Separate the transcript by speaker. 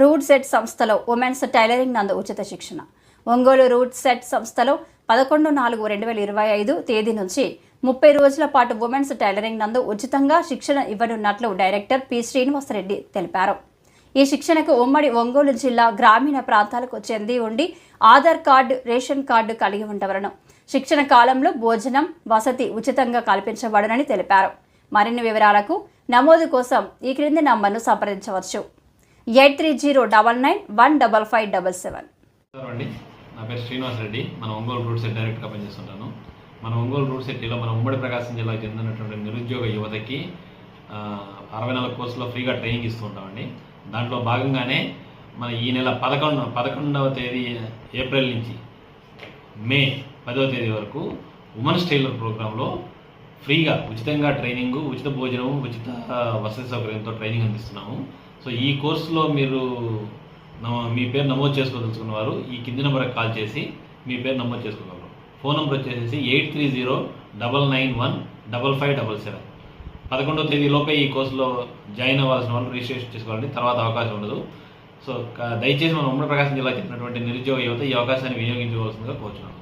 Speaker 1: Route set సంస్థలో women's tailoring నందు ఉచిత శిక్షణ. ఒంగోలు రూట్ సెట్ సంస్థలో పదకొండు నాలుగు రెండు వేల ఇరవై ఐదు తేదీ నుంచి ముప్పై రోజుల పాటు ఉమెన్స్ టైలరింగ్ నందు ఉచితంగా శిక్షణ ఇవ్వనున్నట్లు డైరెక్టర్ పి శ్రీనివాసరెడ్డి తెలిపారు. ఈ శిక్షణకు ఉమ్మడి ఒంగోలు జిల్లా గ్రామీణ ప్రాంతాలకు చెంది ఉండి ఆధార్ కార్డు రేషన్ కార్డు కలిగి ఉండవలను. శిక్షణ కాలంలో భోజనం వసతి ఉచితంగా కల్పించబడనని తెలిపారు. మరిన్ని వివరాలకు నమోదు కోసం ఈ క్రింది నంబర్ను సంప్రదించవచ్చు. Eight three zero double nine one double five double seven.
Speaker 2: అండి నా పేరు శ్రీనివాస్ రెడ్డి. మన ఒంగోలు రూట్ సెట్ డైరెక్ట్గా పనిచేస్తుంటాను. మన ఒంగోలు రూట్ సెట్లో మన ఉమ్మడి ప్రకాశం జిల్లాకు చెందినటువంటి నిరుద్యోగ యువతకి అరవై నాలుగు కోర్సులో ఫ్రీగా ట్రైనింగ్ ఇస్తూ ఉంటామండి. దాంట్లో భాగంగానే మన ఈ నెల పదకొండు పదకొండవ తేదీ ఏప్రిల్ నుంచి మే పదవ తేదీ వరకు ఉమెన్స్ టైలర్ ప్రోగ్రాంలో ఫ్రీగా ఉచితంగా ట్రైనింగ్ ఉచిత భోజనం ఉచిత వసతి సౌకర్యంతో ట్రైనింగ్ అందిస్తున్నాము. సో ఈ కోర్సులో మీరు మీ పేరు నమోదు చేసుకోదలుచుకున్న వారు ఈ కింది నెంబర్కి కాల్ చేసి మీ పేరు నమోదు చేసుకోగలరు ఫోన్ నెంబర్ వచ్చేసి eight three zero double nine one double five double seven. పదకొండవ తేదీలోపే ఈ కోర్సులో జాయిన్ అవ్వాల్సిన వాళ్ళు రిజిస్ట్రేషన్ చేసుకోవాలండి తర్వాత అవకాశం ఉండదు. సో దయచేసి మన ఉమ్మడి ప్రకాశం జిల్లాకి చెందినటువంటి నిరుద్యోగ యువత ఈ అవకాశాన్ని వినియోగించుకోవాల్సిందిగా కోరుచున్నాను.